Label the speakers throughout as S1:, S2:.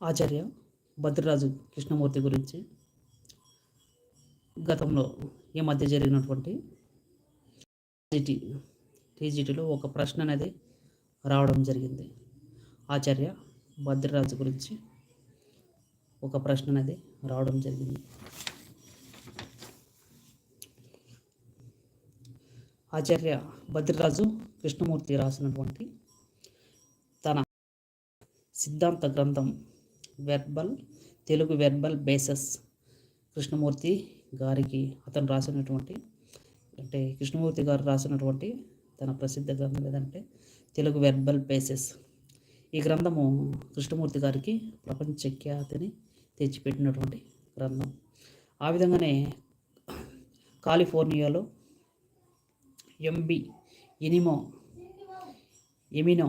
S1: ఆచార్య భద్రరాజు కృష్ణమూర్తి గురించి గతంలో ఈ మధ్య జరిగినటువంటి టీజీటీ టీజీటీలో ఒక ప్రశ్న అనేది రావడం జరిగింది. ఆచార్య భద్రరాజు గురించి ఒక ప్రశ్న అనేది రావడం జరిగింది. ఆచార్య భద్రరాజు కృష్ణమూర్తి రాసినటువంటి తన సిద్ధాంత గ్రంథం verbal Telugu verbal bases Krishnamurthy గారికి అతను రాసినటువంటి అంటే కృష్ణమూర్తి గారు రాసినటువంటి తన ప్రసిద్ధ గ్రంథం ఏదంటే తెలుగు వెర్బల్ బేసెస్ ఈ గ్రంథము కృష్ణమూర్తి గారికి ప్రపంచ ఖ్యాతిని తెచ్చిపెట్టినటువంటి గ్రంథం. ఆ విధంగానే కాలిఫోర్నియాలో ఎంబి ఎనిమో ఎమినో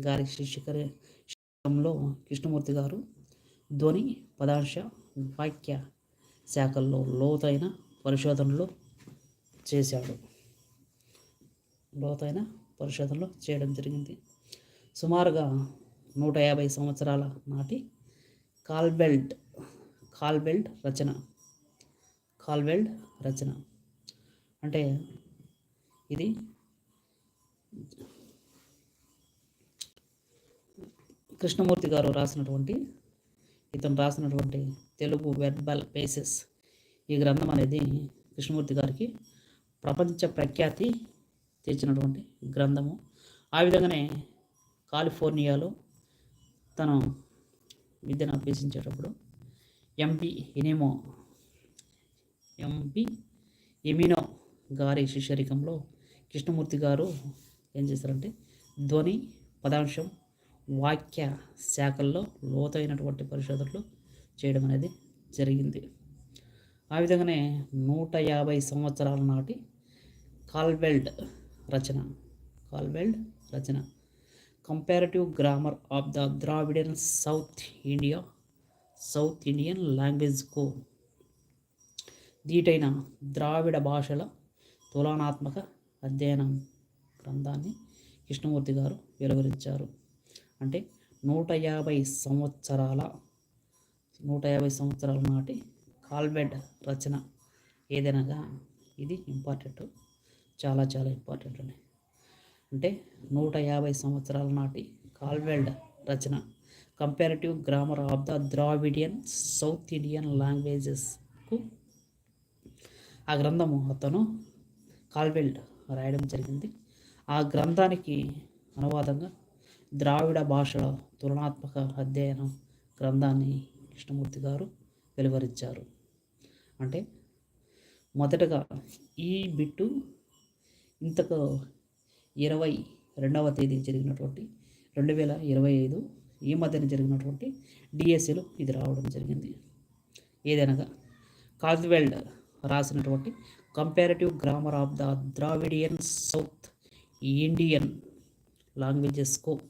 S1: గారి శిష్యకరంలో కృష్ణమూర్తి గారు ధ్వని పదాంశ వాక్య శాఖల్లో లోతైన పరిశోధనలు చేశాడు. లోతైన పరిశోధనలు చేయడం జరిగింది. సుమారుగా నూట యాభై సంవత్సరాల నాటి కాల్బెల్ట్ కాల్బెల్ట్ రచన కాల్బెల్ట్ రచన. అంటే ఇది కృష్ణమూర్తి గారు రాసినటువంటి ఇతను రాసినటువంటి తెలుగు వెర్బల్ పేసెస్ ఈ గ్రంథం అనేది కృష్ణమూర్తి గారికి ప్రపంచ ప్రఖ్యాతి తెచ్చినటువంటి గ్రంథము. ఆ విధంగానే కాలిఫోర్నియాలో తను విద్యను అభ్యసించేటప్పుడు ఎంపీ ఎనిమో ఎంపీ ఎమినో గారి శిష్యరికంలో కృష్ణమూర్తి గారు ఏం చేశారంటే ధ్వని పదాంశం వాక్య శాఖల్లో లోతైనటువంటి పరిశోధనలు చేయడం అనేది జరిగింది. ఆ విధంగానే నూట యాభై సంవత్సరాల నాటి కాల్వెల్డ్ రచన Caldwell Rachana. Comparative grammar of the Dravidian South India South Indian లాంగ్వేజ్కు దీటైన ద్రావిడ భాషల తులనాత్మక అధ్యయనం గ్రంథాన్ని కృష్ణమూర్తి గారు వెలువరించారు. అంటే నూట యాభై సంవత్సరాల నూట యాభై సంవత్సరాల నాటి కాల్బెడ్ రచన. ఏదైనాగా ఇది ఇంపార్టెంట్ చాలా చాలా ఇంపార్టెంట్ అండి. అంటే నూట యాభై సంవత్సరాల నాటి Caldwell Rachana. Comparative grammar of the Dravidian South Indian లాంగ్వేజెస్కు ఆ గ్రంథము అతను కాల్వెల్డ్ రాయడం జరిగింది. ఆ గ్రంథానికి అనువాదంగా ద్రావిడ భాషల తులనాత్మక అధ్యయనం గ్రంథాన్ని కృష్ణమూర్తి గారు వెలువరించారు. అంటే మొదటగా ఈ బిట్టు ఇంతకు ఇరవై రెండవ తేదీ జరిగినటువంటి రెండు వేల ఇరవై ఐదు ఈ మధ్యన జరిగినటువంటి డిఎస్సిలో ఇది రావడం జరిగింది. ఏదనగా కాజ్వెల్డ్ రాసినటువంటి comparative grammar of the Dravidian South Indian లాంగ్వేజెస్కు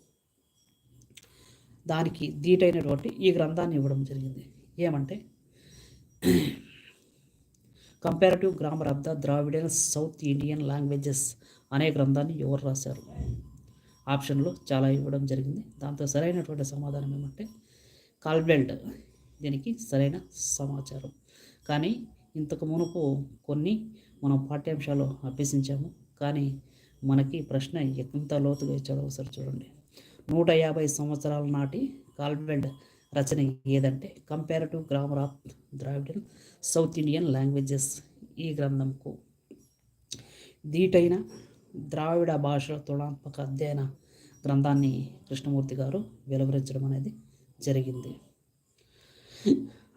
S1: దానికి దీటైనటువంటి ఈ గ్రంథాన్ని ఇవ్వడం జరిగింది. ఏమంటే comparative grammar of the Dravidian South Indian languages అనే గ్రంథాన్ని ఎవరు రాశారు? ఆప్షన్లు చాలా ఇవ్వడం జరిగింది. దాంతో సరైనటువంటి సమాధానం ఏమంటే కాల్బెల్డ్ దీనికి సరైన సమాచారం. కానీ ఇంతకు మునుపు కొన్ని మనం పాఠ్యాంశాలు అభ్యసించాము. కానీ మనకి ప్రశ్న ఎంత లోతుగా ఇచ్చాడో ఒకసారి చూడండి. నూట యాభై సంవత్సరాల నాటి కాల్వెల్డ్ రచన ఏదంటే comparative grammar of Dravidian South Indian languages ఈ గ్రంథంకు. దీటైన ద్రావిడ భాషల తులాత్మక అధ్యయన గ్రంథాన్ని కృష్ణమూర్తి గారు వెలువరించడం అనేది జరిగింది.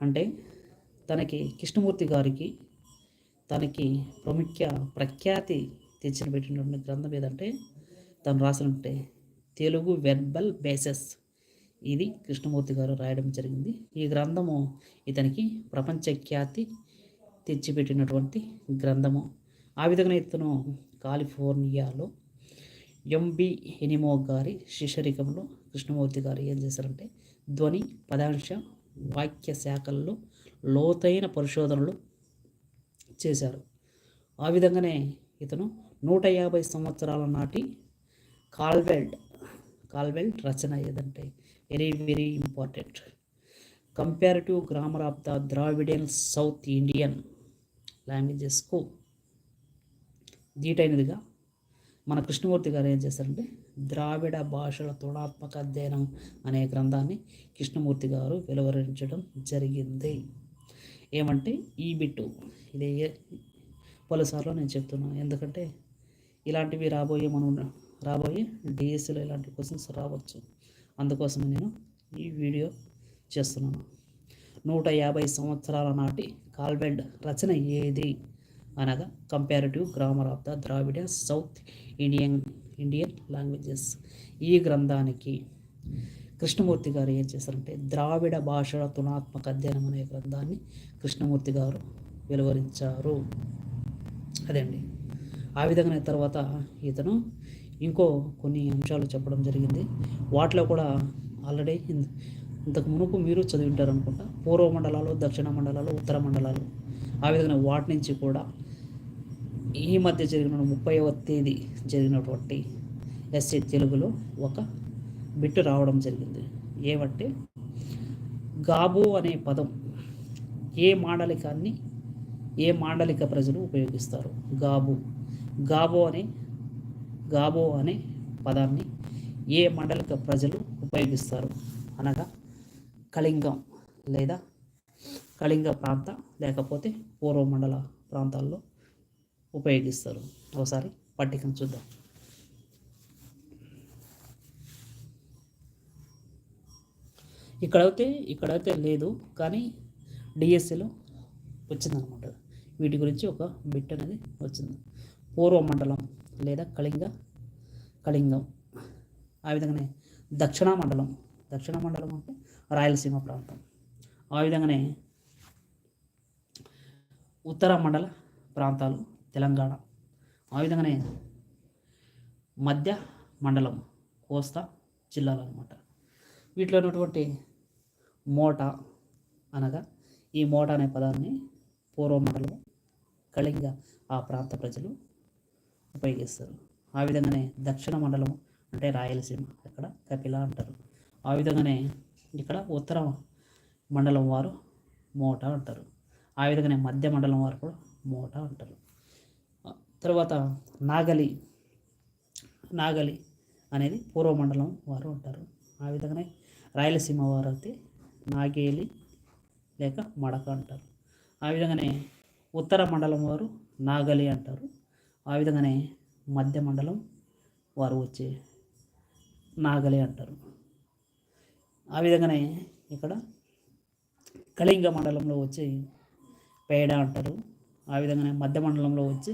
S1: అంటే తనకి కృష్ణమూర్తి గారికి తనకి ప్రముఖ్య ప్రఖ్యాతి తెచ్చిన పెట్టినటువంటి గ్రంథం ఏదంటే తను రాసినట్టే తెలుగు వెర్బల్ బేసెస్. ఇది కృష్ణమూర్తి గారు రాయడం జరిగింది. ఈ గ్రంథము ఇతనికి ప్రపంచ ఖ్యాతి తెచ్చిపెట్టినటువంటి గ్రంథము. ఆ విధంగా ఇతను కాలిఫోర్నియాలో ఎంబి ఎనిమో గారి శిష్యరికంలో కృష్ణమూర్తి గారు ఏం చేశారంటే ధ్వని పదాంశ వాక్య శాఖల్లో లోతైన పరిశోధనలు చేశారు. ఆ విధంగానే ఇతను నూట యాభై సంవత్సరాల నాటి కాల్వెల్డ్ కాల్వెల్ రచన ఏదంటే very very important. Comparative grammar of the Dravidian South Indian లాంగ్వేజెస్కు దీటైనదిగా మన కృష్ణమూర్తి గారు ఏం చేశారంటే ద్రావిడ భాషల తుణాత్మక అధ్యయనం అనే గ్రంథాన్ని కృష్ణమూర్తి గారు వెలువరించడం జరిగింది. ఏమంటే ఈ బిట్టు ఇది పలుసార్లు నేను చెప్తున్నాను ఎందుకంటే ఇలాంటివి రాబోయే మనం రాబోయే డిఎస్సిలో ఇలాంటి క్వశ్చన్స్ రావచ్చు. అందుకోసం నేను ఈ వీడియో చేస్తున్నాను. నూట యాభై సంవత్సరాల నాటి కాల్బెండ్ రచన ఏది? అనగా comparative grammar of the Dravidian South Indian Indian languages. ఈ గ్రంథానికి కృష్ణమూర్తి గారు ఏం చేశారంటే ద్రావిడ భాషల తునాత్మక అధ్యయనం అనే గ్రంథాన్ని కృష్ణమూర్తి గారు వెలువరించారు. అదండి ఆ విధంగానే తర్వాత ఇతను ఇంకో కొన్ని అంశాలు చెప్పడం జరిగింది. వాటిలో కూడా ఆల్రెడీ ఇంతకు మునుపు మీరు చదివింటారు అనుకుంటా పూర్వ మండలాలు దక్షిణ మండలాలు ఉత్తర మండలాలు. ఆ విధంగా వాటి నుంచి కూడా ఈ మధ్య జరిగిన ముప్పైవ తేదీ జరిగినటువంటి ఎస్సీ తెలుగులో ఒక బిట్టు రావడం జరిగింది. ఏమంటే గాబు అనే పదం ఏ మాండలికాన్ని ఏ మాండలిక ప్రజలు ఉపయోగిస్తారు? గాబు. గాబో అనే గాబో అనే పదాన్ని ఏ మండలిక ప్రజలు ఉపయోగిస్తారు? అనగా కళింగం లేదా కళింగ ప్రాంత లేకపోతే పూర్వ మండల ప్రాంతాల్లో ఉపయోగిస్తారు. ఒకసారి పట్టికను చూద్దాం. ఇక్కడైతే ఇక్కడైతే లేదు కానీ డిఎస్సిలో వచ్చిందనమాట వీటి గురించి ఒక బిట్ అనేది వచ్చింది. పూర్వ మండలం లేదా కళింగ కళింగం. ఆ విధంగానే దక్షిణ మండలం. దక్షిణ మండలం అంటే రాయలసీమ ప్రాంతం. ఆ విధంగానే ఉత్తర మండల ప్రాంతాలు తెలంగాణ. ఆ విధంగానే మధ్య మండలం కోస్తా జిల్లాలు అనమాట వీటిలో ఉన్నటువంటి మోట అనగా ఈ మోట అనే పదాన్ని పూర్వ మండలం కళింగ ఆ ప్రాంత ప్రజలు ఉపయోగిస్తారు. ఆ విధంగానే దక్షిణ మండలం అంటే రాయలసీమ అక్కడ కపిల అంటారు. ఆ విధంగానే ఇక్కడ ఉత్తర మండలం వారు మోట అంటారు. ఆ విధంగానే మధ్య మండలం వారు కూడా మోట అంటారు. తర్వాత నాగలి నాగలి అనేది పూర్వ మండలం వారు అంటారు. ఆ విధంగానే రాయలసీమ వారు అయితే నాగేలి లేక మడక అంటారు. ఆ విధంగానే ఉత్తర మండలం వారు నాగలి అంటారు. ఆ విధంగానే మధ్య మండలం వారు వచ్చే నాగలి అంటారు. ఆ విధంగానే ఇక్కడ కళింగ మండలంలో వచ్చి పేడ అంటారు. ఆ విధంగానే మధ్య మండలంలో వచ్చి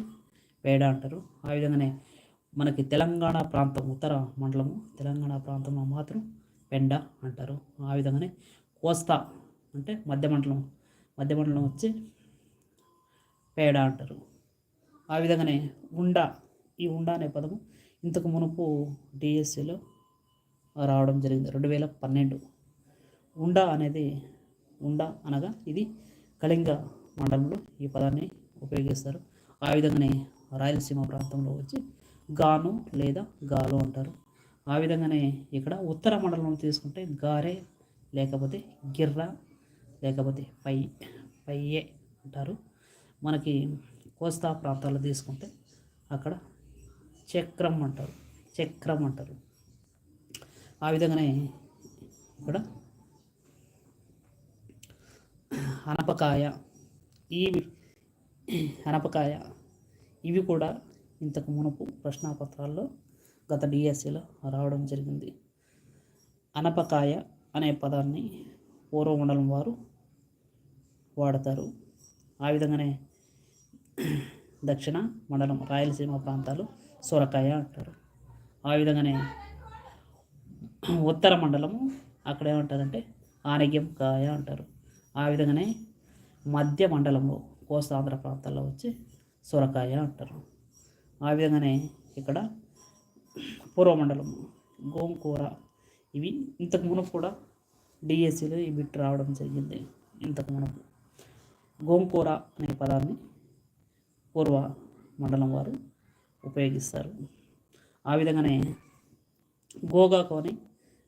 S1: పేడ అంటారు. ఆ విధంగానే మనకి తెలంగాణ ప్రాంతం ఉత్తర మండలము తెలంగాణ ప్రాంతంలో మాత్రం పెండ అంటారు. ఆ విధంగానే కోస్తా అంటే మధ్య మండలం మధ్య మండలం వచ్చి పేడ అంటారు. ఆ విధంగానే ఉండా ఈ ఉండా అనే పదము ఇంతకు మునుపు డిఎస్సిలో రావడం జరిగింది. రెండు వేల పన్నెండు ఉండా అనేది ఉండా అనగా ఇది కళింగ మండలంలో ఈ పదాన్ని ఉపయోగిస్తారు. ఆ విధంగానే రాయలసీమ ప్రాంతంలో వచ్చి గాను లేదా గాలు అంటారు. ఆ విధంగానే ఇక్కడ ఉత్తర మండలం తీసుకుంటే గారె లేకపోతే గిర్ర లేకపోతే పై పయ్యే అంటారు. మనకి కోస్తా ప్రాంతాల్లో తీసుకుంటే అక్కడ చక్రం అంటారు. చక్రం అంటారు. ఆ విధంగానే ఇక్కడ అనపకాయ ఈ అనపకాయ ఇవి కూడా ఇంతకు మునుపు ప్రశ్నాపత్రాల్లో గత డిఎస్సిలో రావడం జరిగింది. అనపకాయ అనే పదాన్ని పూర్వమండలం వారు వాడతారు. ఆ విధంగానే దక్షిణ మండలం రాయలసీమ ప్రాంతాలు సొరకాయ అంటారు. ఆ విధంగానే ఉత్తర మండలము అక్కడ ఏమంటారంటే ఆనగ్యం కాయ అంటారు. ఆ విధంగానే మధ్య మండలంలో కోస్తాంధ్ర ప్రాంతాల్లో వచ్చి సొరకాయ అంటారు. ఆ విధంగానే ఇక్కడ పూర్వమండలం గోంకూర ఇవి ఇంతకు మునుపు కూడా డిఎస్సిలో ఈ బిట్ రావడం జరిగింది. ఇంతకు మునుపు గోంకూర అనే పదాన్ని పూర్వ మండలం వారు ఉపయోగిస్తారు. ఆ విధంగానే గోగాకు అని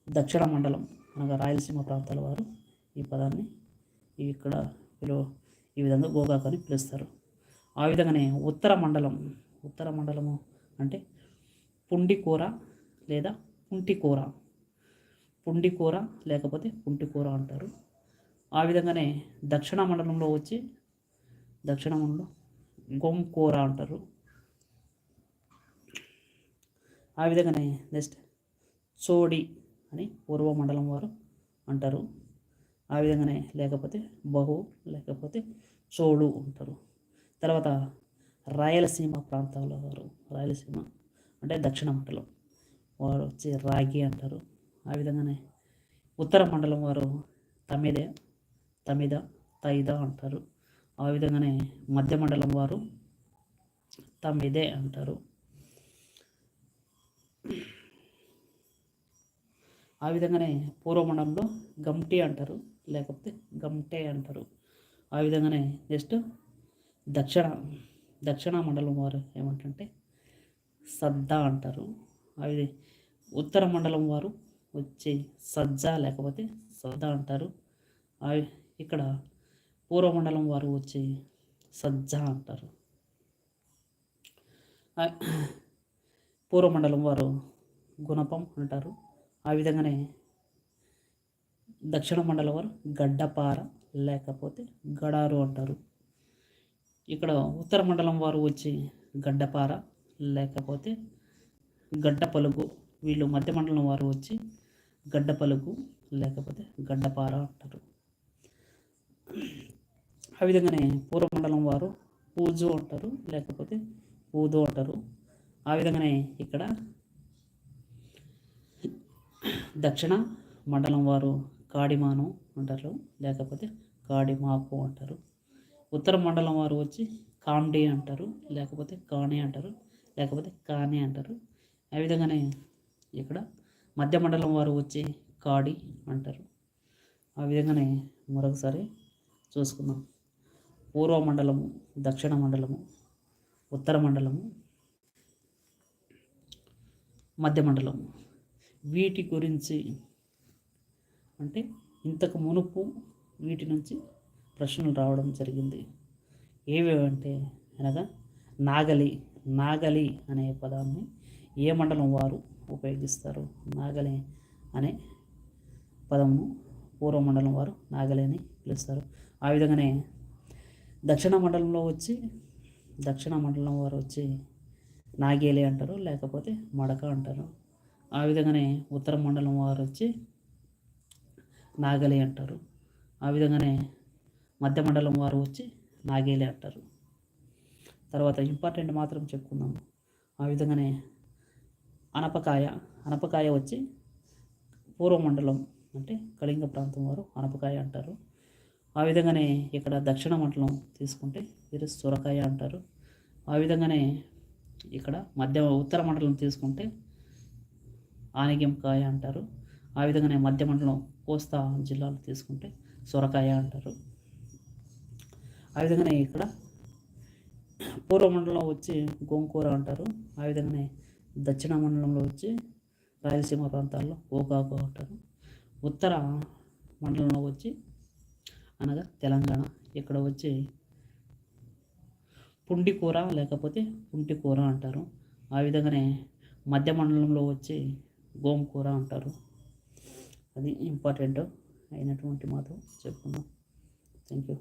S1: దక్షిణ మండలం అనగా రాయలసీమ ప్రాంతాల వారు ఈ పదాన్ని ఇక్కడ పిలువ ఈ విధంగా గోగాకు అని పిలుస్తారు. ఆ విధంగానే ఉత్తర మండలం ఉత్తర మండలము అంటే పుండి కూర లేదా పుంటి కూర పుండి కూర లేకపోతే పుంటి కూర అంటారు. ఆ విధంగానే దక్షిణ మండలంలో వచ్చి దక్షిణ మండలం గోంకూర అంటారు. ఆ విధంగానే నెక్స్ట్ చోడి అని పూర్వ మండలం వారు అంటారు. ఆ విధంగానే లేకపోతే బహు లేకపోతే చోడు అంటారు. తర్వాత రాయలసీమ ప్రాంతాల వారు రాయలసీమ అంటే దక్షిణ మండలం వారు వచ్చి రాగి అంటారు. ఆ విధంగానే ఉత్తర మండలం వారు తమిదే తమిద తైద అంటారు. ఆ విధంగానే మధ్య మండలం వారు తమిదే అంటారు. ఆ విధంగానే పూర్వమండలంలో గమ్టి అంటారు లేకపోతే గమ్టే అంటారు. ఆ విధంగానే నెక్స్ట్ దక్షిణ దక్షిణ మండలం వారు ఏమంటే సద్దా అంటారు. అవి ఉత్తర మండలం వారు వచ్చి సజ్జ లేకపోతే సద్ద అంటారు. అవి ఇక్కడ పూర్వ మండలం వారు వచ్చి సజ్జ అంటారు. పూర్వ మండలం వారు గుణపం అంటారు. ఆ విధంగానే దక్షిణ మండలం వారు గడ్డపార లేకపోతే గడారు అంటారు. ఇక్కడ ఉత్తర మండలం వారు వచ్చి గడ్డపార లేకపోతే గడ్డ పలుగు వీళ్ళు మధ్య మండలం వారు వచ్చి గడ్డ పలుగు లేకపోతే గడ్డపార అంటారు. ఆ విధంగానే పూర్వ మండలం వారు పూజు అంటారు లేకపోతే పూదు అంటారు. ఆ విధంగానే ఇక్కడ దక్షిణ మండలం వారు కాడిమాను అంటారు లేకపోతే కాడిమాకు అంటారు. ఉత్తర మండలం వారు వచ్చి కామ్డే అంటారు లేకపోతే కాణి అంటారు లేకపోతే కానే అంటారు. ఆ విధంగానే ఇక్కడ మధ్య మండలం వారు వచ్చి కాడి అంటారు. ఆ విధంగానే మరొకసారి చూసుకుందాం. పూర్వ మండలము దక్షిణ మండలము ఉత్తర మండలము మధ్య మండలము. వీటి గురించి అంటే ఇంతకు మునుపు వీటి నుంచి ప్రశ్నలు రావడం జరిగింది. ఏవేవంటే అనగా నాగలి నాగలి అనే పదాన్ని ఏ మండలం వారు ఉపయోగిస్తారు? నాగలి అనే పదమును పూర్వ మండలం వారు నాగలి అని పిలుస్తారు. ఆ విధంగానే దక్షిణ మండలంలో వచ్చి దక్షిణ మండలం వారు వచ్చి నాగేలి అంటారు లేకపోతే మడక అంటారు. ఆ విధంగానే ఉత్తర మండలం వారు వచ్చి నాగలి అంటారు. ఆ విధంగానే మధ్య మండలం వారు వచ్చి నాగేలి అంటారు. తర్వాత ఇంపార్టెంట్ మాత్రం చెప్పుకుందాము ఆ విధంగానే అనపకాయ అనపకాయ వచ్చి పూర్వమండలం అంటే కళింగ ప్రాంతం వారు అనపకాయ అంటారు. ఆ విధంగానే ఇక్కడ దక్షిణ మండలం తీసుకుంటే వీరు సొరకాయ అంటారు. ఆ విధంగానే ఇక్కడ మధ్య ఉత్తర మండలం తీసుకుంటే ఆనగింకాయ అంటారు. ఆ విధంగానే మధ్య మండలం కోస్తా జిల్లాలు తీసుకుంటే సొరకాయ అంటారు. ఆ విధంగానే ఇక్కడ పూర్వ మండలం వచ్చి గోంగూర అంటారు. ఆ విధంగానే దక్షిణ మండలంలో వచ్చి రాయలసీమ ప్రాంతాల్లో గోగాకు అంటారు. ఉత్తర మండలంలో వచ్చి అనగా తెలంగాణ. ఇక్కడ వచ్చి పుండి కూర లేకపోతే పుంటి కూర అంటారు. ఆ విధంగానే మధ్య మండలంలో వచ్చి గోంకూర అంటారు. అది ఇంపార్టెంట్ అయినటువంటి మాత్రం చెప్పుకుందాం. Thank you